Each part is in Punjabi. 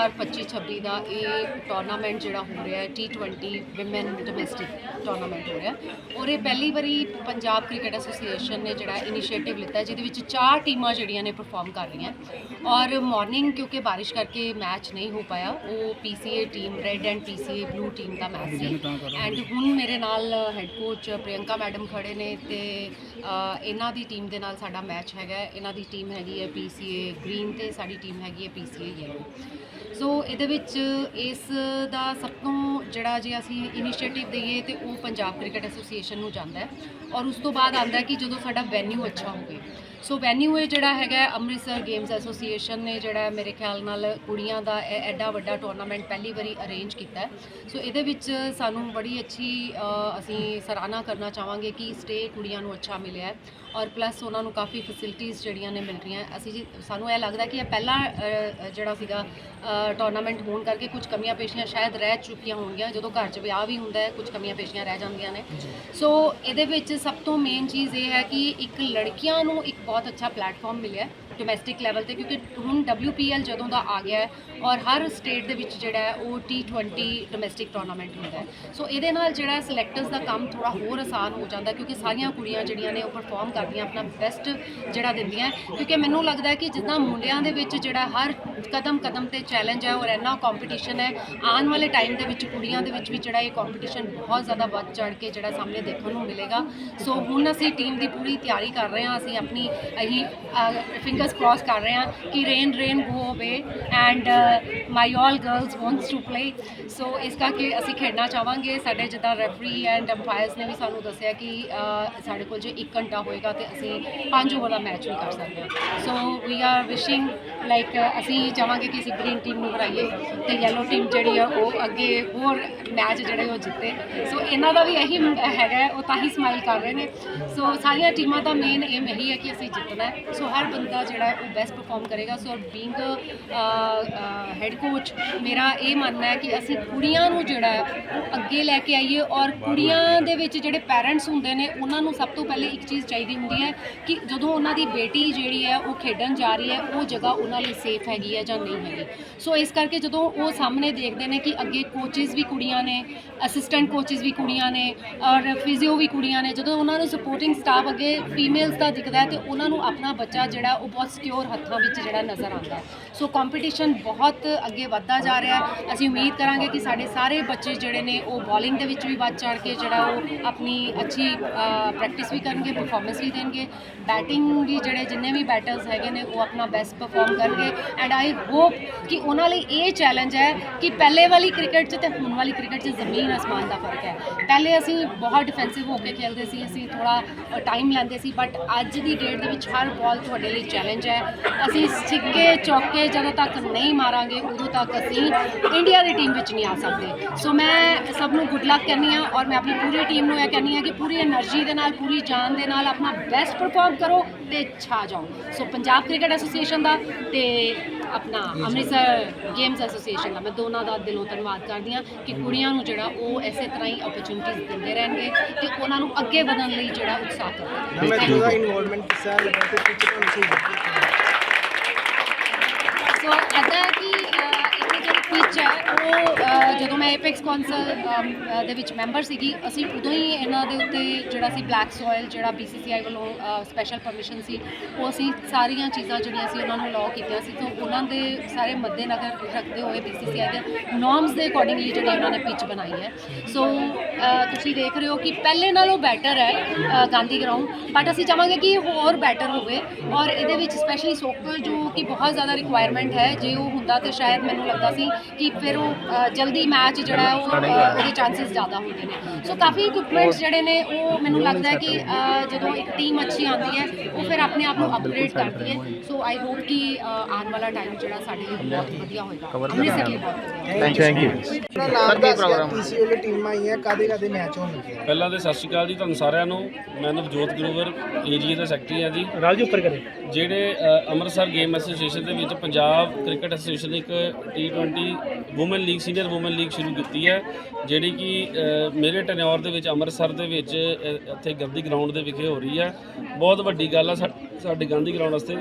2025-26 ਦਾ ਇਹ ਟੂਰਨਾਮੈਂਟ ਜਿਹੜਾ ਹੋ ਰਿਹਾ ਹੈ T20 ਵਿਮਨ ਡੋਮੈਸਟਿਕ ਟੂਰਨਾਮੈਂਟ ਹੋ ਰਿਹਾ ਔਰ ਇਹ ਪਹਿਲੀ ਵਾਰੀ ਪੰਜਾਬ ਕ੍ਰਿਕਟ ਐਸੋਸੀਏਸ਼ਨ ਨੇ ਜਿਹੜਾ ਇਨੀਸ਼ੀਏਟਿਵ ਲਿੱਤਾ ਜਿਹਦੇ ਵਿੱਚ ਚਾਰ ਟੀਮਾਂ ਜਿਹੜੀਆਂ ਨੇ ਪਰਫਾਰਮ ਕਰ ਰਹੀਆਂ ਔਰ ਮਾਰਨਿੰਗ ਕਿਉਂਕਿ ਬਾਰਿਸ਼ ਕਰਕੇ ਮੈਚ ਨਹੀਂ ਹੋ ਪਾਇਆ, ਉਹ PCA team red and PCA blue team the match ਸੀ। ਐਂਡ ਹੁਣ ਮੇਰੇ ਨਾਲ ਹੈੱਡ ਕੋਚ ਪ੍ਰਿਯੰਕਾ ਮੈਡਮ ਖੜੇ ਨੇ ਤੇ ਇਹਨਾਂ ਦੀ ਟੀਮ ਦੇ ਨਾਲ ਸਾਡਾ ਮੈਚ ਹੈਗਾ ਇਹਨਾਂ ਦੀ ਟੀਮ ਹੈਗੀ ਹੈ PCA ਗ੍ਰੀਨ ਤੇ ਸਾਡੀ ਟੀਮ ਹੈਗੀ ਹੈ PCA ਯੈਲੋ ਸੋ ਇਹਦੇ ਵਿੱਚ ਇਸ ਦਾ ਸਭ ਤੋਂ ਜਿਹੜਾ ਜੇ ਅਸੀਂ ਇਨੀਸ਼ੀਏਟਿਵ ਦਈਏ ਤੇ ਉਹ ਪੰਜਾਬ ਕ੍ਰਿਕਟ ਐਸੋਸੀਏਸ਼ਨ ਨੂੰ ਜਾਂਦਾ ਹੈ। ਔਰ ਉਸ ਤੋਂ ਬਾਅਦ ਆਉਂਦਾ ਕਿ ਜਦੋਂ ਸਾਡਾ ਵੈਨਿਊ ਅੱਛਾ ਹੋਵੇ। ਸੋ ਵੈਨਿਊ ਇਹ ਜਿਹੜਾ ਹੈਗਾ ਅੰਮ੍ਰਿਤਸਰ ਗੇਮਸ ਐਸੋਸੀਏਸ਼ਨ ਨੇ ਜਿਹੜਾ ਮੇਰੇ ਖਿਆਲ ਨਾਲ ਕੁੜੀਆਂ ਦਾ ਐ- ਐਡਾ ਵੱਡਾ ਟੂਰਨਾਮੈਂਟ ਪਹਿਲੀ ਵਾਰੀ ਅਰੇਂਜ ਕੀਤਾ ਸੋ ਇਹਦੇ ਵਿੱਚ ਸਾਨੂੰ ਬੜੀ ਅੱਛੀ ਅਸੀਂ ਸਰਾਹਨਾ ਕਰਨਾ ਚਾਹਾਂਗੇ ਕਿ ਸਟੇ ਕੁੜੀਆਂ ਨੂੰ ਅੱਛਾ ਮਿਲਿਆ ਔਰ ਪਲੱਸ ਉਹਨਾਂ ਨੂੰ ਕਾਫੀ ਫੈਸਿਲਿਟੀਆਂ ਜਿਹੜੀਆਂ ਨੇ ਮਿਲ ਰਹੀਆਂ। ਅਸੀਂ ਜੀ ਸਾਨੂੰ ਇਹ ਲੱਗਦਾ ਕਿ ਇਹ ਪਹਿਲਾ ਜਿਹੜਾ ਸੀਗਾ ਟੂਰਨਾਮੈਂਟ ਹੋਣ ਕਰਕੇ ਕੁਝ ਕਮੀਆਂ ਪੇਸ਼ੀਆਂ ਸ਼ਾਇਦ ਰਹਿ ਚੁੱਕੀਆਂ ਹੋਣਗੀਆਂ। ਜਦੋਂ ਘਰ 'ਚ ਵਿਆਹ ਵੀ ਹੁੰਦਾ ਹੈ ਕੁਝ ਕਮੀਆਂ ਪੇਸ਼ੀਆਂ ਰਹਿ ਜਾਂਦੀਆਂ ਨੇ। ਸੋ ਇਹਦੇ ਵਿੱਚ ਸਭ ਤੋਂ ਮੇਨ ਚੀਜ਼ ਇਹ ਹੈ ਕਿ ਇੱਕ ਲੜਕੀਆਂ ਨੂੰ ਇੱਕ ਬਹੁਤ ਅੱਛਾ ਪਲੇਟਫਾਰਮ ਮਿਲਿਆ ਡੋਮੈਸਟਿਕ ਲੈਵਲ ਤੇ, ਕਿਉਂਕਿ ਹੁਣ WPL ਜਦੋਂ ਦਾ ਆ ਗਿਆ ਹੈ ਔਰ ਹਰ ਸਟੇਟ ਦੇ ਵਿੱਚ ਜਿਹੜਾ ਹੈ ਉਹ T20 ਡੋਮੈਸਟਿਕ ਟੂਰਨਾਮੈਂਟ ਹੁੰਦਾ ਹੈ। ਸੋ ਇਹਦੇ ਨਾਲ ਜਿਹੜਾ ਸਿਲੈਕਟਰਸ ਦਾ ਕੰਮ ਥੋੜਾ ਹੋਰ ਆਸਾਨ ਹੋ ਜਾਂਦਾ, ਕਿਉਂਕਿ ਸਾਰੀਆਂ ਕੁੜੀਆਂ ਜਿਹੜੀਆਂ ਨੇ ਉਹ ਪਰਫਾਰਮ ਕਰਦੀਆਂ, ਆਪਣਾ ਬੈਸਟ ਜਿਹੜਾ ਦਿੰਦੀਆਂ ਕਿਉਂਕਿ ਮੈਨੂੰ ਲੱਗਦਾ ਹੈ ਕਿ ਜਿੱਦਾਂ ਮੁੰਡਿਆਂ ਦੇ ਵਿੱਚ ਜਿਹੜਾ ਹਰ ਕਦਮ ਕਦਮ ਤੇ ਚੈਲੰਜ ਹੈ ਔਰ ਇੰਨਾ ਕੰਪੀਟੀਸ਼ਨ ਹੈ, ਆਉਣ ਵਾਲੇ ਟਾਈਮ ਦੇ ਵਿੱਚ ਕੁੜੀਆਂ ਦੇ ਵਿੱਚ ਵੀ ਜਿਹੜਾ ਇਹ ਕੰਪੀਟੀਸ਼ਨ ਬਹੁਤ ਜ਼ਿਆਦਾ ਵੱਧ ਚੜ ਕੇ ਜਿਹੜਾ ਸਾਹਮਣੇ ਦੇਖਣ ਨੂੰ ਮਿਲੇਗਾ। ਸੋ ਹੁਣ ਅਸੀਂ ਟੀਮ ਦੀ ਪੂਰੀ ਤਿਆਰੀ ਕਰ ਰਹੇ ਹਾਂ, ਅਸੀਂ ਆਪਣੀ ਅਸੀਂ ਫਿੰਗਰਸ ਕ੍ਰਾਸ ਕਰ ਰਹੇ ਹਾਂ ਕਿ rain rain go away and my all girls wants to play so ਇਸ ਕਰਕੇ ਅਸੀਂ ਖੇਡਣਾ ਚਾਹਾਂਗੇ। ਸਾਡੇ ਜਿੱਦਾਂ ਰੈਫਰੀ ਐਂਡ ਅੰਪਾਇਰਸ ਨੇ ਵੀ ਸਾਨੂੰ ਦੱਸਿਆ ਕਿ ਅ, ਸਾਡੇ ਕੋਲ ਜੇ 1 ਘੰਟਾ ਹੋਏਗਾ ਤੇ ਅਸੀਂ ਪੰਜ ਓਵਰ ਦਾ ਮੈਚ ਵੀ ਕਰ ਸਕਦੇ ਹਾਂ। So we are wishing like ਅਸੀਂ ਚਾਹਾਂਗੇ ਕਿ ਅਸੀਂ ਗ੍ਰੀਨ ਟੀਮ ਨੂੰ ਹਰਾਈਏ ਤੇ ਯੈਲੋ ਟੀਮ ਜਿਹੜੀ ਆ ਉਹ ਅੱਗੇ ਹੋਰ ਮੈਚ ਜਿਹੜੇ ਉਹ ਜਿੱਤੇ। ਸੋ ਇਹਨਾਂ ਦਾ ਵੀ ਇਹੀ ਹੈਗਾ ਹੈ, ਉਹ ਤਾਂ ਹੀ ਸਮਾਈਲ ਕਰ ਰਹੇ ਨੇ। ਸੋ ਸਾਰੀਆਂ ਟੀਮਾਂ ਦਾ ਮੇਨ ਏਮ ਇਹੀ ਹੈ ਕਿ ਅਸੀਂ ਜਿੱਤਣਾ ਹੈ। ਸੋ ਹਰ ਬੰਦਾ ਜਿਹੜਾ ਜਿਹੜਾ ਉਹ ਬੈਸਟ ਪਰਫਾਰਮ ਕਰੇਗਾ। ਸੋ ਬੀਇੰਗ ਹੈਡ ਕੋਚ ਮੇਰਾ ਇਹ ਮੰਨਣਾ ਹੈ ਕਿ ਅਸੀਂ ਕੁੜੀਆਂ ਨੂੰ ਜਿਹੜਾ ਹੈ, ਉਹ ਅੱਗੇ ਲੈ ਕੇ ਆਈਏ ਔਰ ਕੁੜੀਆਂ ਦੇ ਵਿੱਚ ਜਿਹੜੇ ਪੈਰੈਂਟਸ ਹੁੰਦੇ ਨੇ, ਉਹਨਾਂ ਨੂੰ ਸਭ ਤੋਂ ਪਹਿਲੇ ਇੱਕ ਚੀਜ਼ ਚਾਹੀਦੀ ਹੁੰਦੀ ਹੈ ਕਿ ਜਦੋਂ ਉਹਨਾਂ ਦੀ ਬੇਟੀ ਜਿਹੜੀ ਹੈ, ਉਹ ਖੇਡਣ ਜਾ ਰਹੀ ਹੈ, ਉਹ ਜਗ੍ਹਾ ਉਹਨਾਂ ਲਈ ਸੇਫ ਹੈਗੀ ਹੈ ਜਾਂ ਨਹੀਂ ਹੈਗੀ। ਸੋ ਇਸ ਕਰਕੇ ਜਦੋਂ ਉਹ ਸਾਹਮਣੇ ਦੇਖਦੇ ਨੇ ਕਿ ਅੱਗੇ ਕੋਚਿਸ ਵੀ ਕੁੜੀਆਂ ਨੇ ਅਸਿਸਟੈਂਟ ਕੋਚਿਸ ਵੀ ਕੁੜੀਆਂ ਨੇ ਔਰ ਫਿਜ਼ੀਓ ਵੀ ਕੁੜੀਆਂ ਨੇ, ਜਦੋਂ ਉਹਨਾਂ ਨੂੰ ਸਪੋਰਟਿੰਗ ਸਟਾਫ ਅੱਗੇ ਫੀਮੇਲਸ ਦਾ ਦਿਖਦਾ ਹੈ, ਤੇ ਉਹਨਾਂ ਨੂੰ ਆਪਣਾ ਬੱਚਾ ਜਿਹੜਾ ਉਹ ਬਹੁਤ ਸਿਕਿਉਰ ਹੱਥਾਂ ਵਿੱਚ ਜਿਹੜਾ ਨਜ਼ਰ ਆਉਂਦਾ ਸੋ ਕੰਪੀਟੀਸ਼ਨ ਬਹੁਤ ਅੱਗੇ ਵੱਧਦਾ ਜਾ ਰਿਹਾ ਹੈ। ਅਸੀਂ ਉਮੀਦ ਕਰਾਂਗੇ ਕਿ ਸਾਡੇ ਸਾਰੇ ਬੱਚੇ ਜਿਹੜੇ ਨੇ, ਉਹ ਬੋਲਿੰਗ ਦੇ ਵਿੱਚ ਵੀ ਵੱਧ ਚੜ ਕੇ ਜਿਹੜਾ ਉਹ ਆਪਣੀ ਅੱਛੀ ਪ੍ਰੈਕਟਿਸ ਵੀ ਕਰਨਗੇ ਪਰਫਾਰਮੈਂਸ ਵੀ ਦੇਣਗੇ। ਬੈਟਿੰਗ ਵੀ ਜਿਹੜੇ ਜਿੰਨੇ ਵੀ ਬੈਟਰਸ ਹੈਗੇ ਨੇ, ਉਹ ਆਪਣਾ ਬੈਸਟ ਪਰਫਾਰਮ ਕਰਨਗੇ। ਐਂਡ ਆਈ ਹੋਪ ਕਿ ਉਹਨਾਂ ਲਈ ਇਹ ਚੈਲੰਜ ਹੈ ਕਿ ਪਹਿਲੇ ਵਾਲੀ ਕ੍ਰਿਕਟ 'ਚ ਤੇ ਹੁਣ ਵਾਲੀ ਕ੍ਰਿਕਟ 'ਚ ਜ਼ਮੀਨ ਅਸਮਾਨ ਦਾ ਫ਼ਰਕ ਹੈ। ਪਹਿਲੇ ਅਸੀਂ ਬਹੁਤ ਡਿਫੈਂਸਿਵ ਹੋ ਕੇ ਖੇਡਦੇ ਸੀ, ਅਸੀਂ ਥੋੜਾ ਟਾਈਮ ਲੈਂਦੇ ਸੀ ਬਟ ਅੱਜ ਦੀ ਡੇਟ ਦੇ ਵਿੱਚ ਹਰ ਬਾਲ ਤੁਹਾਡੇ ਲਈ ਚੈਲੰਜ ਚੈਲੰਜ ਹੈ। ਅਸੀਂ ਸਿੱਕੇ, ਚੌਕੇ ਜਦੋਂ ਤੱਕ ਨਹੀਂ ਮਾਰਾਂਗੇ, ਉਦੋਂ ਤੱਕ ਅਸੀਂ ਇੰਡੀਆ ਦੀ ਟੀਮ ਵਿੱਚ ਨਹੀਂ ਆ ਸਕਦੇ। ਸੋ ਮੈਂ ਸਭ ਨੂੰ ਗੁੱਡ ਲੱਕ ਕਰਨੀ ਆ ਔਰ ਮੈਂ ਆਪਣੀ ਪੂਰੀ ਟੀਮ ਨੂੰ ਇਹ ਕਹਿੰਦੀ ਆ ਕਿ ਪੂਰੀ એનર્ਜੀ ਦੇ ਨਾਲ, ਪੂਰੀ ਜਾਨ ਦੇ ਨਾਲ ਆਪਣਾ ਬੈਸਟ ਪਰਫਾਰਮ ਕਰੋ ਤੇ ਛਾ ਜਾਓ। ਸੋ ਪੰਜਾਬ ਕ੍ਰਿਕਟ ਐਸੋਸੀਏਸ਼ਨ ਦਾ ਤੇ ਆਪਣਾ ਅੰਮ੍ਰਿਤਸਰ ਗੇਮਸ ਐਸੋਸੀਏਸ਼ਨ ਦਾ। ਮੈਂ ਦੋਨਾਂ ਦਾ ਦਿਲੋਂ ਧੰਨਵਾਦ ਕਰਦੀ ਹਾਂ ਕਿ ਕੁੜੀਆਂ ਨੂੰ ਜਿਹੜਾ ਉਹ ਐਸੇ ਤਰ੍ਹਾਂ ਹੀ ਓਪਰਚੁਨਿਟੀਜ਼ ਦਿੰਦੇ ਰਹਿਣਗੇ ਤੇ ਉਹਨਾਂ ਨੂੰ ਅੱਗੇ ਵਧਣ ਲਈ ਜਿਹੜਾ ਉਤਸ਼ਾਹ ਕਰਦੇ ਮੈਂ ਤੁਹਾਡਾ ਇਨਵੋਲਵਮੈਂਟ ਕਿਸਾ ਲੱਗਾ ਤੇ ਪਿੱਛੇ ਤੁਹਾਨੂੰ ਸੋ ਅੱਦਾ ਕਿ ਹੈ ਜਦੋਂ ਮੈਂ ਐਪੈਕਸ ਕੌਂਸਲ ਦੇ ਵਿੱਚ ਮੈਂਬਰ ਸੀਗੀ ਅਸੀਂ ਉਦੋਂ ਹੀ ਇਹਨਾਂ ਦੇ ਉੱਤੇ ਜਿਹੜਾ ਸੀ ਬਲੈਕ ਸੋਇਲ ਜਿਹੜਾ BCCI ਵੱਲੋਂ ਸਪੈਸ਼ਲ ਪਰਮਿਸ਼ਨ ਸੀ ਉਹ ਅਸੀਂ ਸਾਰੀਆਂ ਚੀਜ਼ਾਂ ਜਿਹੜੀਆਂ ਸੀ ਉਹਨਾਂ ਨੂੰ ਲਾਅ ਕੀਤੀਆਂ ਸੀ। ਤੋਂ ਉਹਨਾਂ ਦੇ ਸਾਰੇ ਮੱਦੇਨਜ਼ਰ ਰੱਖਦੇ ਹੋਏ BCCI ਦੇ ਨੋਰਮਸ ਦੇ ਅਕੋਰਡਿੰਗਲੀ ਜਿਹੜੀ ਉਹਨਾਂ ਨੇ ਪਿਚ ਬਣਾਈ ਹੈ। ਸੋ ਅਹ, ਤੁਸੀਂ ਦੇਖ ਰਹੇ ਹੋ ਕਿ ਪਹਿਲੇ ਨਾਲੋਂ ਬੈਟਰ ਹੈ ਅਹ, ਗਾਂਧੀ ਗਰਾਊਂਡ ਬਟ ਅਸੀਂ ਚਾਹਾਂਗੇ ਕਿ ਇਹ ਹੋਰ ਬੈਟਰ ਹੋਵੇ ਔਰ ਇਹਦੇ ਵਿੱਚ ਸਪੈਸ਼ਲੀ ਸੋਕਰ ਜੋ ਕਿ ਬਹੁਤ ਜ਼ਿਆਦਾ ਰਿਕੁਆਇਰਮੈਂਟ ਹੈ ਜੇ ਉਹ ਹੁੰਦਾ ਤਾਂ ਸ਼ਾਇਦ ਮੈਨੂੰ ਲੱਗਦਾ ਸੀ ਕਿ ਫਿਰ ਉਹ ਜਲਦੀ ਮੈਚ ਜਿਹੜਾ ਹੈ ਉਹ ਉਹਦੇ ਚਾਂਸਸ ਜ਼ਿਆਦਾ ਹੁੰਦੇ ਨੇ। ਸੋ ਕਾਫੀ ਇਕਵਿਪਮੈਂਟਸ ਜਿਹੜੇ ਨੇ ਉਹ ਮੈਨੂੰ ਲੱਗਦਾ ਹੈ ਕਿ ਜਦੋਂ ਇੱਕ ਟੀਮ ਅੱਛੀ ਆਉਂਦੀ ਹੈ ਉਹ ਫਿਰ ਆਪਣੇ ਆਪ ਨੂੰ ਅਪਗ੍ਰੇਡ ਕਰਦੀ ਹੈ। ਸੋ ਆਈ ਹੋਪ ਕਿ ਆਉਣ ਵਾਲਾ ਟਾਈਮ ਜਿਹੜਾ ਸਾਡੇ ਲਈ ਬਹੁਤ ਵਧੀਆ ਹੋਏਗਾ। ਅੰਮ੍ਰਿਤਸਰ ਲਈ ਥੈਂਕ ਯੂ ਨਾਮ ਦੱਸ ਗਿਆ ਪੀਸੀਓ ਵਾਲੀ ਟੀਮਾਂ ਆਈਆਂ ਕਾਦੇ ਕਾਦੇ ਮੈਚ ਹੋਣ ਲੱਗੇ? ਆ? ਪਹਿਲਾਂ ਤੇ ਸਤਿ ਸ਼੍ਰੀ ਅਕਾਲ ਜੀ ਤੁਹਾਨੂੰ ਸਾਰਿਆਂ ਨੂੰ। ਮੈਂ ਨਵਜੋਤ ਗਰੋਵਰ ਏਜੀਏ ਦਾ ਸੈਕਟਰੀ ਹਾਂ ਜੀ। ਰਾਜੂ ਉੱਪਰ ਕਰੇ। ਜਿਹੜੇ ਅੰਮ੍ਰਿਤਸਰ ਗੇਮ ਐਸੋਸੀਏਸ਼ਨ ਦੇ ਵਿੱਚ ਪੰਜਾਬ ਕ੍ਰਿਕਟ ਐਸੋਸੀਏਸ਼ਨ ਨੇ ਇੱਕ T20 women league senior women league ਸ਼ੁਰੂ ਕੀਤੀ ਹੈ, ਜਿਹੜੀ ਕਿ ਮੇਰੇ ਟੈਨਿਓਰ ਦੇ ਵਿੱਚ ਅੰਮ੍ਰਿਤਸਰ ਦੇ ਵਿੱਚ ਇੱਥੇ ਗਾਂਧੀ ਗਰਾਊਂਡ ਦੇ ਵਿਖੇ ਹੋ ਰਹੀ ਹੈ। ਬਹੁਤ ਵੱਡੀ ਗੱਲ ਆ ਸਾਡੇ ਗਾਂਧੀ ਗਰਾਊਂਡ ਵਾਸਤੇ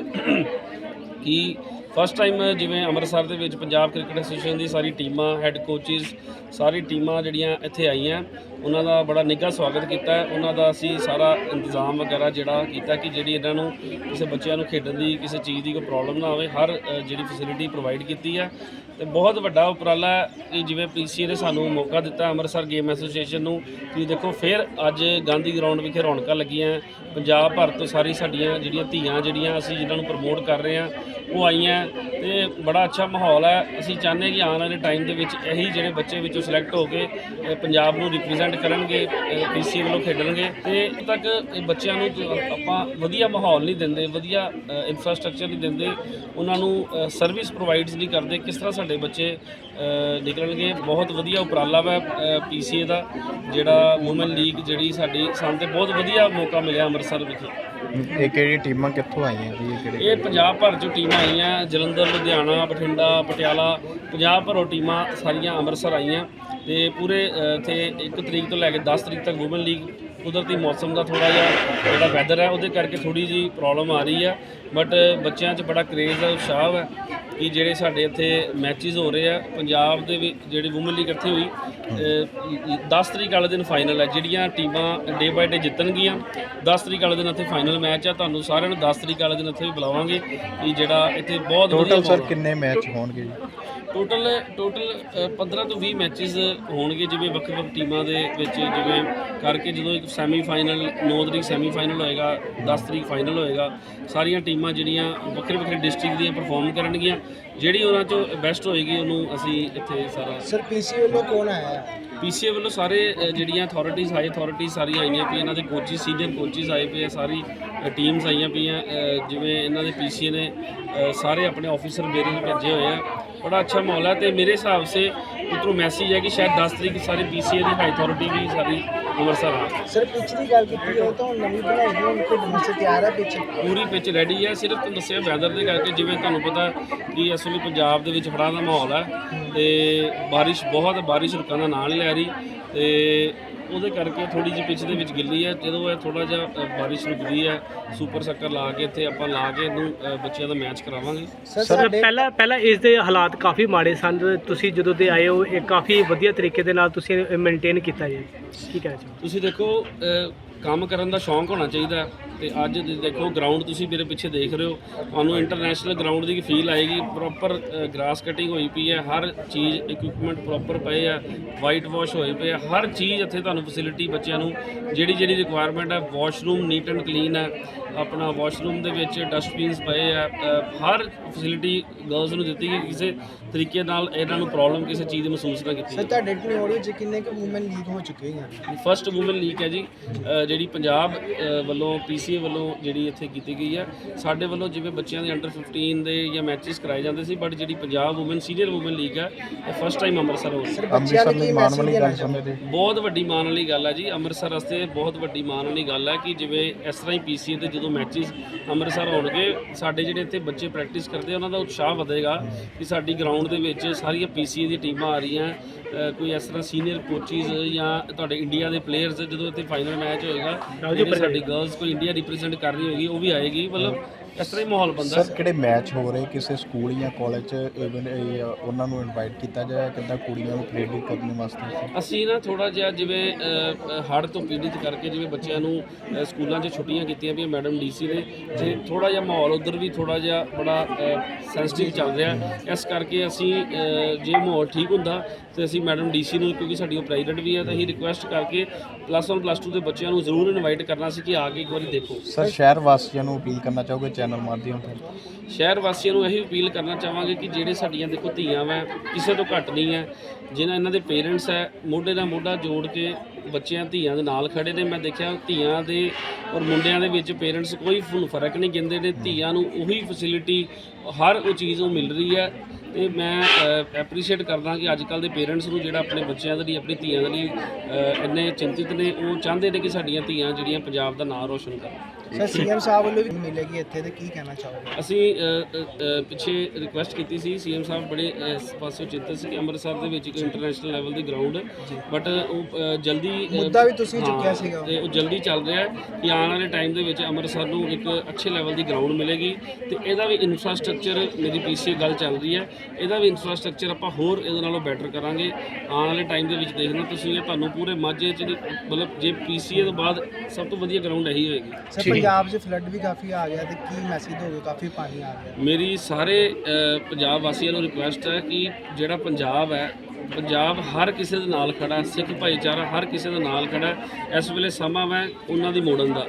ਕਿ ਫਸਟ ਟਾਈਮ ਜਿਵੇਂ ਅੰਮ੍ਰਿਤਸਰ ਦੇ ਵਿੱਚ ਪੰਜਾਬ ਕ੍ਰਿਕਟ ਐਸੋਸੀਏਸ਼ਨ ਦੀ ਸਾਰੀ ਟੀਮਾਂ ਹੈੱਡ ਕੋਚਿਸ ਸਾਰੀ ਟੀਮਾਂ ਜਿਹੜੀਆਂ ਇੱਥੇ ਆਈਆਂ। ਉਹਨਾਂ ਦਾ ਬੜਾ ਨਿੱਘਾ ਸਵਾਗਤ ਕੀਤਾ ਉਹਨਾਂ ਦਾ ਅਸੀਂ ਸਾਰਾ ਇੰਤਜ਼ਾਮ ਵਗੈਰਾ ਜਿਹੜਾ ਕੀਤਾ ਕਿ ਜਿਹੜੀ ਇਹਨਾਂ ਨੂੰ ਕਿਸੇ ਬੱਚਿਆਂ ਨੂੰ ਖੇਡਣ ਦੀ, ਕਿਸੇ ਚੀਜ਼ ਦੀ ਕੋਈ ਪ੍ਰੋਬਲਮ ਨਾ ਹੋਵੇ ਹਰ ਜਿਹੜੀ ਫੈਸਿਲਿਟੀ ਪ੍ਰੋਵਾਈਡ ਕੀਤੀ ਹੈ। ਤੇ ਬਹੁਤ ਵੱਡਾ ਉਪਰਾਲਾ ਕਿ ਜਿਵੇਂ ਪੀਸੀਏ ਨੇ ਸਾਨੂੰ ਮੌਕਾ ਦਿੱਤਾ ਅੰਮ੍ਰਿਤਸਰ ਗੇਮ ਐਸੋਸੀਏਸ਼ਨ ਨੂੰ ਤੁਸੀਂ ਦੇਖੋ ਫਿਰ ਅੱਜ ਗਾਂਧੀ ਗਰਾਊਂਡ ਵਿਖੇ ਰੌਣਕਾਂ ਲੱਗੀਆਂ। ਪੰਜਾਬ ਭਰ ਤੋਂ ਸਾਰੀ ਸਾਡੀਆਂ ਜਿਹੜੀਆਂ ਧੀਆਂ ਜਿਹੜੀਆਂ ਅਸੀਂ ਜਿਨ੍ਹਾਂ ਨੂੰ ਪ੍ਰਮੋਟ ਕਰ ਰਹੇ ਹਾਂ ਉਹ ਆਈਆਂ ਤੇ ਬੜਾ ਅੱਛਾ ਮਾਹੌਲ ਹੈ। ਅਸੀਂ ਚਾਹੁੰਦੇ ਕਿ ਆਉਣ ਵਾਲੇ ਟਾਈਮ ਦੇ ਵਿੱਚ ਇਹੀ ਜਿਹੜੇ ਬੱਚੇ ਵਿੱਚੋਂ ਸਿਲੈਕਟ ਹੋ ਕੇ ਪੰਜਾਬ ਨੂੰ ਰਿਪਰੈਜ਼ੈਂਟ ਕਰਨਗੇ ਪੀਸੀਏ ਵੱਲੋਂ ਖੇਡਣਗੇ ਤੇ ਉਦੋਂ ਤੱਕ ਇਹ ਬੱਚਿਆਂ ਨੂੰ ਆਪਾਂ ਵਧੀਆ ਮਾਹੌਲ ਨਹੀਂ ਦਿੰਦੇ, ਵਧੀਆ ਇਨਫਰਾਸਟ੍ਰਕਚਰ ਨਹੀਂ ਦਿੰਦੇ, ਉਹਨਾਂ ਨੂੰ ਸਰਵਿਸ ਪ੍ਰੋਵਾਈਡਸ ਨਹੀਂ ਕਰਦੇ। ਕਿਸ ਤਰ੍ਹਾਂ ਸਾਡੇ ਬੱਚੇ ਨਿਕਲਣਗੇ? ਬਹੁਤ ਵਧੀਆ ਉਪਰਾਲਾ ਵਾ ਪੀਸੀਏ ਦਾ, ਜਿਹੜਾ ਵੂਮਨ ਲੀਗ ਜਿਹੜੀ ਸਾਡੀ, ਸਾਨੂੰ ਤੇ ਬਹੁਤ ਵਧੀਆ ਮੌਕਾ ਮਿਲਿਆ ਅੰਮ੍ਰਿਤਸਰ ਵਿਖੇ। ਇਹ ਕਿਹੜੀ ਟੀਮਾਂ ਕਿੱਥੋਂ ਆਈਆਂ ਜੀ? ਇਹ ਕਿਹੜੇ ਇਹ ਪੰਜਾਬ ਭਰ ਚੋਂ ਟੀਮਾਂ ਆਈਆਂ ਜਲੰਧਰ ਲੁਧਿਆਣਾ ਬਠਿੰਡਾ ਪਟਿਆਲਾ ਪੰਜਾਬ ਭਰੋਂ ਟੀਮਾਂ ਸਾਰੀਆਂ ਅੰਮ੍ਰਿਤਸਰ ਆਈਆਂ ਤੇ ਪੂਰੇ ਅ, ਇੱਥੇ 1 ਤਰੀਕ ਤੋਂ ਲੈ ਕੇ 10 ਤਰੀਕ ਤੱਕ ਵੂਮਨ ਲੀਗ ਕੁਦਰਤੀ ਮੌਸਮ ਦਾ ਥੋੜਾ ਜਿਹਾ ਜਿਹੜਾ ਵੈਦਰ ਹੈ ਉਹਦੇ ਕਰਕੇ ਥੋੜੀ ਜੀ ਪ੍ਰੋਬਲਮ ਆ ਰਹੀ ਹੈ ਬਟ ਬੱਚਿਆਂ 'ਚ ਬੜਾ ਕਰੇਜ਼ ਹੈ ਉਤਸ਼ਾਹ ਹੈ। ਕਿ ਜਿਹੜੇ ਸਾਡੇ ਇੱਥੇ ਮੈਚਸ ਹੋ ਰਹੇ ਆ ਪੰਜਾਬ ਦੇ ਵਿੱਚ ਜਿਹੜੀ ਵੂਮਨ ਲੀਗ ਇੱਥੇ ਹੋਈ ਅ, 10 ਤਰੀਕ ਵਾਲੇ ਦਿਨ ਫਾਈਨਲ ਹੈ ਜਿਹੜੀਆਂ ਟੀਮਾਂ ਡੇ ਬਾਏ ਡੇ ਜਿੱਤਣਗੀਆਂ 10 ਤਰੀਕ ਵਾਲੇ ਦਿਨ ਇੱਥੇ ਫਾਈਨਲ ਮੈਚ ਆ ਤੁਹਾਨੂੰ ਸਾਰਿਆਂ ਨੂੰ 10 ਤਰੀਕ ਵਾਲੇ ਦਿਨ ਇੱਥੇ ਵੀ ਬੁਲਾਵਾਂਗੇ ਕਿ ਜਿਹੜਾ ਇੱਥੇ ਬਹੁਤ ਵਧੀਆ ਟੋਟਲ ਸਰ। ਕਿੰਨੇ ਮੈਚ ਹੋਣਗੇ ਜੀ ਟੋਟਲ ਟੋਟਲ ਅ, 15 ਤੋਂ 20 ਮੈਚਸ ਹੋਣਗੇ ਜਿਵੇਂ ਵੱਖ ਵੱਖ ਟੀਮਾਂ ਦੇ ਵਿੱਚ ਜਿਵੇਂ ਕਰਕੇ ਜਦੋਂ ਇੱਕ ਸੈਮੀ ਫਾਈਨਲ 9 ਤਰੀਕ ਸੈਮੀ ਫਾਈਨਲ ਹੋਏਗਾ 10 ਤਰੀਕ ਫਾਈਨਲ ਹੋਏਗਾ ਸਾਰੀਆਂ ਟੀਮਾਂ ਜਿਹੜੀਆਂ ਵੱਖਰੇ ਵੱਖਰੇ ਡਿਸਟ੍ਰਿਕਟ ਦੀਆਂ ਪਰਫਾਰਮ ਕਰਨਗੀਆਂ ਜਿਹੜੀ ਉਹਨਾਂ ਚੋਂ ਬੈਸਟ ਹੋਏਗੀ ਉਹਨੂੰ ਅਸੀਂ ਇੱਥੇ ਸਾਰਾ ਸਰ ਪੀਸੀ ਵੱਲੋਂ ਕੌਣ ਆਇਆ? ਹੈ ਪੀਸੀਏ ਵੱਲੋਂ ਸਾਰੇ ਅ, ਜਿਹੜੀਆਂ ਅਥਾਰਟੀਜ਼ ਹਾਈ ਅਥਾਰਟੀਜ਼ ਸਾਰੀਆਂ ਆਈਆਂ ਪਈਆਂ ਇਹਨਾਂ ਦੇ ਕੋਚਿਸ ਸੀਨੀਅਰ ਕੋਚਿਸ ਆਏ ਪਏ ਆ ਸਾਰੀ ਟੀਮਸ ਆਈਆਂ ਪਈਆਂ ਅ, ਜਿਵੇਂ ਇਹਨਾਂ ਦੇ ਪੀਸੀਏ ਨੇ ਅ, ਸਾਰੇ ਆਪਣੇ ਆਫੀਸਰ ਮੇਰੇ ਨੂੰ ਭੇਜੇ ਹੋਏ ਆ। ਬੜਾ ਅੱਛਾ ਮਾਹੌਲ ਹੈ ਤੇ ਮੇਰੇ ਹਿਸਾਬ ਸੇ ਉਤਰੋਂ ਮੈਸੇਜ ਹੈ ਕਿ ਸ਼ਾਇਦ 10 ਤਰੀਕ ਸਾਰੇ ਪੀਸੀਏ ਦੀ ਹਾਈ ਅਥਾਰਟੀ ਵੀ ਸਾਰੀ ਅੰਮ੍ਰਿਤਸਰ ਆ ਸਰ ਪਿੱਚ ਦੀ ਗੱਲ ਕੀਤੀ ਹੈ ਤਾਂ ਹੁਣ ਨਵੀਂ ਬਣਾਈ ਹੈ ਹੁਣ ਖੇਡਣ ਵਾਸਤੇ ਤਿਆਰ ਹੈ ਪਿੱਚ ਪੂਰੀ ਪਿਚ ਰੈਡੀ ਹੈ ਸਿਰਫ ਤੁਹਾਨੂੰ ਦੱਸਿਆ ਵੈਦਰ ਦੇ ਕਰਕੇ ਜਿਵੇਂ ਤੁਹਾਨੂੰ ਪਤਾ ਕਿ ਇਸ ਵੇਲੇ ਪੰਜਾਬ ਦੇ ਵਿੱਚ ਹੜ੍ਹਾਂ ਦਾ ਮਾਹੌਲ ਹੈ ਤੇ ਬਾਰਿਸ਼ ਬਹੁਤ ਬਾਰਿਸ਼ ਰੁਕਣ ਦਾ ਨਾਂ ਨਹੀਂ ਲੈ ਰਹੀ ਤੇ ਉਹਦੇ ਕਰਕੇ ਥੋੜੀ ਜਿਹੀ ਪਿਚ ਦੇ ਵਿੱਚ ਗਿੱਲੀ ਹੈ ਜਦੋਂ ਇਹ ਥੋੜਾ ਜਿਹਾ ਬਾਰਿਸ਼ ਰੁਕਦੀ ਹੈ ਸੁਪਰ ਸੱਕਰ ਲਾ ਕੇ ਇੱਥੇ ਆਪਾਂ ਲਾ ਕੇ ਇਹਨੂੰ ਬੱਚਿਆਂ ਦਾ ਮੈਚ ਕਰਾਵਾਂਗੇ। ਸਰ ਪਹਿਲਾਂ ਪਹਿਲਾਂ ਇਸ ਦੇ ਹਾਲਾਤ ਕਾਫੀ ਮਾੜੇ ਸਨ ਤੁਸੀਂ ਜਦੋਂ ਦੇ ਆਏ ਹੋ ਇਹ ਕਾਫੀ ਵਧੀਆ ਤਰੀਕੇ ਦੇ ਨਾਲ ਤੁਸੀਂ ਮੇਨਟੇਨ ਕੀਤਾ ਜੀ। ਕੀ ਕਹਿਣਾ ਚਾਹੋ ਤੁਸੀਂ ਦੇਖੋ ਕੰਮ ਕਰਨ ਦਾ ਸ਼ੌਂਕ ਹੋਣਾ ਚਾਹੀਦਾ ਹੈ। ਤੇ ਅੱਜ ਦੇ- ਦੇਖੋ ਗਰਾਊਂਡ ਤੁਸੀਂ ਮੇਰੇ ਪਿੱਛੇ ਦੇਖ ਰਹੇ ਹੋ ਤੁਹਾਨੂੰ ਇੰਟਰਨੈਸ਼ਨਲ ਗਰਾਊਂਡ ਦੀ ਫੀਲ ਆਏਗੀ ਪ੍ਰੋਪਰ ਗ੍ਰਾਸ ਕਟਿੰਗ ਹੋਈ ਪਈ ਹੈ ਹਰ ਚੀਜ਼ ਇਕਵਿਪਮੈਂਟ ਪ੍ਰੋਪਰ ਪਏ ਆ ਵਾਈਟ ਵਾਸ਼ ਹੋਏ ਪਏ ਆ ਹਰ ਚੀਜ਼ ਇੱਥੇ ਤੁਹਾਨੂੰ ਫੈਸਿਲਿਟੀ ਬੱਚਿਆਂ ਨੂੰ ਜਿਹੜੀ ਜਿਹੜੀ ਰਿਕੁਆਇਰਮੈਂਟ ਹੈ ਵਾਸ਼ਰੂਮ ਨੀਟ ਐਂਡ ਕਲੀਨ ਹੈ ਆਪਣਾ ਵਾਸ਼ਰੂਮ ਦੇ ਵਿੱਚ ਡਸਟਬਿਨਸ ਪਏ ਆ ਹਰ ਫੈਸਿਲਿਟੀ ਗਰਲਸ ਨੂੰ ਦਿੱਤੀ ਗਈ ਕਿਸੇ ਤਰੀਕੇ ਨਾਲ ਇਹਨਾਂ ਨੂੰ ਪ੍ਰੋਬਲਮ ਕਿਸੇ ਚੀਜ਼ ਦੀ ਮਹਿਸੂਸ ਨਾ ਕੀਤੀ ਸਰ ਤੁਹਾਡੇ ਟਨੋੜੀ ਚ ਕਿੰਨੇ ਕੁ ਵੂਮਨ ਲੀਗ ਹੋ ਚੁੱਕੇ ਹਨ ਫਸਟ ਵੂਮਨ ਲੀਗ ਹੈ ਜੀ ਜਿਹੜੀ ਪੰਜਾਬ ਵੱਲੋਂ ਪੀਸੀਏ ਵੱਲੋਂ ਜਿਹੜੀ ਇੱਥੇ ਕੀਤੀ ਗਈ ਹੈ ਸਾਡੇ ਵੱਲੋਂ ਜਿਵੇਂ ਬੱਚਿਆਂ ਦੇ ਅੰਡਰ 15 ਦੇ ਜਾਂ ਮੈਚਸ ਕਰਾਏ ਜਾਂਦੇ ਸੀ ਬਟ ਜਿਹੜੀ Punjab women senior women league ਹੈ ਇਹ ਫਸਟ ਟਾਈਮ ਅੰਮ੍ਰਿਤਸਰ ਹੋ ਰਹੀ ਹੈ ਸਰ ਬੱਚਿਆਂ ਅੰਮ੍ਰਿਤਸਰ ਨੂੰ ਮਾਣ ਮੈਸੇਜ ਵਾਲੀ ਦੇਣਾ ਗੱਲ ਚਾਹੁੰਦੇ ਸਮਝਦੇ ਬਹੁਤ ਵੱਡੀ ਮਾਣ ਵਾਲੀ ਗੱਲ ਹੈ ਜੀ ਅੰਮ੍ਰਿਤਸਰ ਵਾਸਤੇ ਬਹੁਤ ਵੱਡੀ ਮਾਣ ਵਾਲੀ ਗੱਲ ਹੈ ਕਿ ਜਿਵੇਂ ਇਸ ਤਰ੍ਹਾਂ ਹੀ ਪੀਸੀਏ ਤੇ ਜਦੋਂ ਮੈਚਸ ਅੰਮ੍ਰਿਤਸਰ ਹੋਣਗੇ ਸਾਡੇ ਜਿਹੜੇ ਇੱਥੇ ਬੱਚੇ ਪ੍ਰੈਕਟਿਸ ਕਰਦੇ ਆ, ਉਹਨਾਂ ਦਾ ਉਤਸ਼ਾਹ ਵਧੇਗਾ ਕਿ ਸਾਡੀ ਗਰਾਊਂਡ ਦੇ ਵਿੱਚ ਸਾਰੀਆਂ ਪੀਸੀਏ ਦੀ ਟੀਮਾਂ ਆ ਰਹੀਆਂ ਕੋਈ ਇਸ ਤਰ੍ਹਾਂ ਸੀਨੀਅਰ ਕੋਚਿਸ ਜਾਂ ਤੁਹਾਡੇ ਇੰਡੀਆ ਦੇ ਪਲੇਅਰਸ ਜਦੋਂ ਇੱਥੇ ਫਾਈਨਲ ਮੈਚ ਹੋਏਗਾ ਜਿਹੜੇ ਸਾਡੀ ਗਰਲਸ ਕੋਈ ਇੰਡੀਆ ਰਿਪਰੈਜ਼ੈਂਟ ਕਰ ਰਹੀ ਹੋਏਗੀ ਉਹ ਵੀ ਆਏਗੀ ਮਤਲਬ ਇਸ ਤਰ੍ਹਾਂ ਹੀ ਮਾਹੌਲ ਬੰਦਾ ਸਰ ਕਿਹੜੇ ਮੈਚ ਹੋ ਰਹੇ? ਕਿਸੇ ਸਕੂਲ ਜਾਂ ਕਾਲਜ ਚ ਇਵਨ ਉਹਨਾਂ ਨੂੰ ਇਨਵਾਈਟ ਕੀਤਾ ਜਾਏ ਕਿੱਦਾਂ ਕੁੜੀਆਂ ਨੂੰ ਪ੍ਰੇਰਿਤ ਕਰਨ ਵਾਸਤੇ? ਅਸੀਂ ਨਾ ਥੋੜਾ ਜਿਹਾ ਜਿਵੇਂ ਹੜ੍ਹ ਤੋਂ ਪੀੜਿਤ ਕਰਕੇ ਜਿਵੇਂ ਬੱਚਿਆਂ ਨੂੰ ਅ, ਸਕੂਲਾਂ 'ਚ ਛੁੱਟੀਆਂ ਕੀਤੀਆਂ ਵੀ ਮੈਡਮ ਡੀਸੀ ਨੇ ਤੇ ਥੋੜਾ ਜਿਹਾ ਮਾਹੌਲ ਉਧਰ ਵੀ ਥੋੜਾ ਜਿਹਾ ਬੜਾ ਸੈਂਸਿਟਿਵ ਚੱਲ ਰਿਹਾ। ਇਸ ਕਰਕੇ ਅਸੀਂ ਅ, ਜੇ ਮਾਹੌਲ ਠੀਕ ਹੁੰਦਾ ਤੇ ਅਸੀਂ ਮੈਡਮ ਡੀਸੀ ਨੂੰ ਕਿਉਂਕਿ ਸਾਡੀ ਉਹ ਪ੍ਰਾਈਵੇਟ ਵੀ ਹੈ ਤਾਂ ਅਸੀਂ ਰਿਕੁਐਸਟ ਕਰਕੇ ਪਲੱਸ 1 ਪਲੱਸ 2 ਦੇ ਬੱਚਿਆਂ ਨੂੰ ਜ਼ਰੂਰ ਇਨਵਾਈਟ ਕਰਨਾ ਸੀ ਕਿ ਆ ਕੇ ਇੱਕ ਵਾਰੀ ਦੇਖੋ। ਸਰ ਸ਼ਹਿਰ ਵਾਸੀਆਂ ਨੂੰ ਅਪੀਲ ਕਰਨਾ ਚਾਹੋਗੇ ਚੈਨਲ ਮਾਧਿਅਮ ਤੋਂ। ਸ਼ਹਿਰ ਵਾਸੀਆਂ ਨੂੰ ਇਹੀ ਅਪੀਲ ਕਰਨਾ ਚਾਹਾਂਗੇ ਕਿ ਜਿਹੜੇ ਸਾਡੀਆਂ ਦੇਖੋ ਧੀਆਂ ਵਾ, ਕਿਸੇ ਤੋਂ ਘੱਟ ਨਹੀਂ ਹੈ ਜਿਨ੍ਹਾਂ ਇਹਨਾਂ ਦੇ ਪੇਰੈਂਟਸ ਹੈ ਮੋਢੇ ਨਾਲ ਮੋਢਾ ਜੋੜ ਕੇ ਬੱਚਿਆਂ, ਧੀਆਂ ਦੇ ਨਾਲ ਖੜੇ ਨੇ। ਮੈਂ ਦੇਖਿਆ ਧੀਆਂ ਦੇ ਔਰ ਮੁੰਡਿਆਂ ਦੇ ਵਿੱਚ ਪੇਰੈਂਟਸ ਕੋਈ ਫ- ਫ਼ਰਕ ਨਹੀਂ ਕਹਿੰਦੇ ਨੇ। ਧੀਆਂ ਨੂੰ ਉਹੀ ਫੈਸਿਲਿਟੀ ਹਰ ਉਹ ਚੀਜ਼ ਉਹ ਮਿਲ ਰਹੀ ਹੈ ਤੇ ਮੈਂ ਐਪਰੀਸ਼ੀਏਟ ਕਰਦਾ ਕਿ ਅੱਜ ਕੱਲ ਦੇ ਪੇਰੈਂਟਸ ਨੂੰ ਜਿਹੜਾ ਆਪਣੇ ਬੱਚਿਆਂ ਦੇ ਲਈ ਆਪਣੀ ਧੀਆਂ ਦੇ ਲਈ ਇੰਨੇ ਚਿੰਤਿਤ ਨੇ ਉਹ ਚਾਹੁੰਦੇ ਨੇ ਕਿ ਸਾਡੀਆਂ ਧੀਆਂ ਜਿਹੜੀਆਂ ਪੰਜਾਬ ਦਾ ਨਾਮ ਰੋਸ਼ਨ ਕਰਨ। ਸਰ ਸੀਐਮ ਸਾਹਿਬ ਵੱਲੋਂ ਵੀ ਮਿਲੇਗੀ ਇੱਥੇ ਤੇ ਕੀ ਕਹਿਣਾ ਚਾਹੋਗੇ? ਅਸੀਂ ਪਿੱਛੇ ਰਿਕੁਐਸਟ ਕੀਤੀ ਸੀ ਸੀਐਮ ਸਾਹਿਬ ਬੜੇ ਇਸ ਪਾਸੋਂ ਚਿੰਤਤ ਸੀ ਕਿ ਅੰਮ੍ਰਿਤਸਰ ਦੇ ਵਿੱਚ ਇੱਕ ਇੰਟਰਨੈਸ਼ਨਲ ਲੈਵਲ ਦੀ ਗਰਾਊਂਡ ਬਟ ਉਹ ਜਲਦੀ ਮੁੱਦਾ ਵੀ ਤੁਸੀਂ ਚੁੱਕਿਆ ਸੀਗਾ। ਤੇ ਉਹ ਜਲਦੀ ਚੱਲ ਰਿਹਾ ਹੈ ਕਿ ਆਉਣ ਵਾਲੇ ਟਾਈਮ ਦੇ ਵਿੱਚ ਅੰਮ੍ਰਿਤਸਰ ਨੂੰ ਇੱਕ ਅੱਛੇ ਲੈਵਲ ਦੀ ਗਰਾਊਂਡ ਮਿਲੇਗੀ ਤੇ ਇਹਦਾ ਵੀ ਇਨਫਰਾਸਟ੍ਰਕਚਰ ਮੇਰੀ ਪੀਸੀਏ ਗੱਲ ਚੱਲ ਰਹੀ ਹੈ। ਇਹਦਾ ਵੀ ਇਨਫਰਾਸਟ੍ਰਕਚਰ ਆਪਾਂ ਹੋਰ ਇਹਦੇ ਨਾਲੋਂ ਬੈਟਰ ਕਰਾਂਗੇ। ਆਉਣ ਵਾਲੇ ਟਾਈਮ ਦੇ ਵਿੱਚ ਦੇਖਣਾ ਤੁਸੀਂ ਇਹ ਤੁਹਾਨੂੰ ਪੂਰੇ ਮਾਝੇ ਚ ਮਤਲਬ ਜੇ ਪੀਸੀਏ ਤੋਂ ਬਾਅਦ ਸਭ ਤੋਂ ਵਧੀਆ ਗਰਾਊਂਡ ਇਹੀ ਹੋਏਗੀ। ਸਰ। ਪੰਜਾਬ 'ਚ ਫਲੱਡ ਵੀ ਕਾਫੀ ਆ ਗਿਆ ਤੇ ਕੀ ਮੈਸੇਜ ਦੋਗੇ ਕਾਫੀ ਪਾਣੀ ਆ ਗਿਆ। ਮੇਰੀ ਸਾਰੇ ਅ, ਪੰਜਾਬ ਵਾਸੀਆਂ ਨੂੰ ਰਿਕੁਐਸਟ ਹੈ ਕਿ ਜਿਹੜਾ ਪੰਜਾਬ ਹੈ ਪੰਜਾਬ ਹਰ ਕਿਸੇ ਦੇ ਨਾਲ ਖੜਾ ਸਿੱਖ ਭਾਈਚਾਰਾ ਹਰ ਕਿਸੇ ਦੇ ਨਾਲ ਖੜਾ ਇਸ ਵੇਲੇ ਸਮਾਂ ਹੈ ਉਹਨਾਂ ਦੀ ਮੋੜਨ ਦਾ।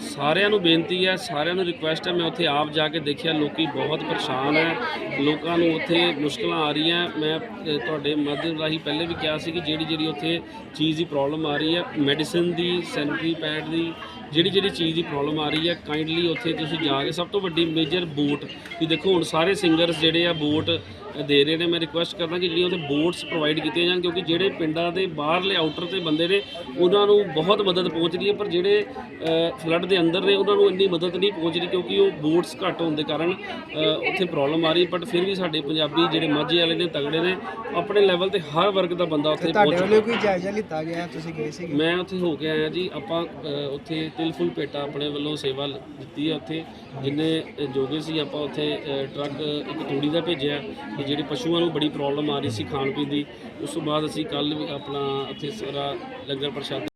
ਸਾਰਿਆਂ ਨੂੰ ਬੇਨਤੀ ਹੈ, ਸਾਰਿਆਂ ਨੂੰ ਰਿਕੁਐਸਟ ਹੈ, ਮੈਂ ਉੱਥੇ ਆਪ ਜਾ ਕੇ ਦੇਖਿਆ, ਲੋਕੀ ਬਹੁਤ ਪਰੇਸ਼ਾਨ ਹੈ। ਲੋਕਾਂ ਨੂੰ ਉੱਥੇ ਮੁਸ਼ਕਲਾਂ ਆ ਰਹੀਆਂ। ਮੈਂ ਤੁਹਾਡੇ ਮਾਧਿਅਮ ਰਾਹੀਂ ਪਹਿਲੇ ਵੀ ਕਿਹਾ ਸੀ ਕਿ ਜਿਹੜੀ ਜਿਹੜੀ ਉੱਥੇ ਚੀਜ਼ ਦੀ ਪ੍ਰੋਬਲਮ ਆ ਰਹੀ ਹੈ ਮੈਡੀਸਿਨ ਦੀ ਸੈਨੀਟਰੀ ਪੈਡ ਦੀ, ਜਿਹੜੀ ਜਿਹੜੀ ਚੀਜ਼ ਦੀ ਪ੍ਰੋਬਲਮ ਆ ਰਹੀ ਹੈ ਕਾਈਂਡਲੀ ਉੱਥੇ ਤੁਸੀਂ ਜਾ ਕੇ ਸਭ ਤੋਂ ਵੱਡੀ ਮੇਜਰ ਬੋਟ ਵੀ ਦੇਖੋ, ਹੁਣ ਸਾਰੇ ਸਿੰਗਰਸ ਜਿਹੜੇ ਆ ਬੋਟ ਦੇ ਰਹੇ ਨੇ ਮੈਂ ਰਿਕੁਐਸਟ ਕਰਦਾ ਕਿ ਜਿਹੜੀਆਂ ਉੱਥੇ ਬੋਟਸ ਪ੍ਰੋਵਾਈਡ ਕੀਤੀਆਂ ਜਾਣ ਕਿਉਂਕਿ ਜਿਹੜੇ ਪਿੰਡਾਂ ਦੇ ਬਾਹਰਲੇ ਆਊਟਰ ਤੇ ਬੰਦੇ ਨੇ ਉਹਨਾਂ ਨੂੰ ਬਹੁਤ ਮਦਦ ਪਹੁੰਚਦੀ ਹੈ ਪਰ ਜਿਹੜੇ ਫਲੱਡ ਦੇ ਅੰਦਰ ਨੇ ਉਹਨਾਂ ਨੂੰ ਇੰਨੀ ਮਦਦ ਨਹੀਂ ਪਹੁੰਚਦੀ ਕਿਉਂਕਿ ਉਹ ਬੋਟਸ ਘੱਟ ਹੋਣ ਦੇ ਕਾਰਨ ਉੱਥੇ ਪ੍ਰੋਬਲਮ ਆ ਰਹੀ ਬਟ ਫਿਰ ਵੀ ਸਾਡੇ ਪੰਜਾਬੀ ਜਿਹੜੇ ਮਾਝੇ ਵਾਲੇ ਨੇ ਤਗੜੇ ਨੇ ਆਪਣੇ ਲੈਵਲ ਤੇ ਹਰ ਵਰਗ ਦਾ ਬੰਦਾ ਉੱਥੇ ਤੁਹਾਡੇ ਪਹੁੰਚ ਵੱਲੋਂ ਕੋਈ ਜਾਇਜ਼ਾ ਲਿੱਤਾ ਗਿਆ ਤੁਸੀਂ ਗਏ ਸੀਗੇ? ਮੈਂ ਉੱਥੇ ਹੋ ਕੇ ਆਇਆ ਜੀ ਆਪਾਂ ਉੱਥੇ ਤਿਲ ਫੁੱਲ ਭੇਟਾ ਆਪਣੇ ਵੱਲੋਂ ਸੇਵਾ ਦਿੱਤੀ ਹੈ ਉੱਥੇ ਜਿੰਨੇ ਜੋਗੇ ਸੀ ਆਪਾਂ ਉੱਥੇ ਟਰੱਕ ਇੱਕ ਤੂੜੀ ਦਾ ਭੇਜਿਆ ਕਿ ਜਿਹੜੇ ਪਸ਼ੂਆਂ ਨੂੰ ਬੜੀ ਪ੍ਰੋਬਲਮ ਆ ਰਹੀ ਸੀ ਖਾਣ ਪੀਣ ਦੀ, ਉਸ ਤੋਂ ਬਾਅਦ ਅਸੀਂ ਕੱਲ ਵੀ ਆਪਣਾ ਇੱਥੇ ਸਾਰਾ ਲੰਗਰ ਪ੍ਰਸ਼ਾਦ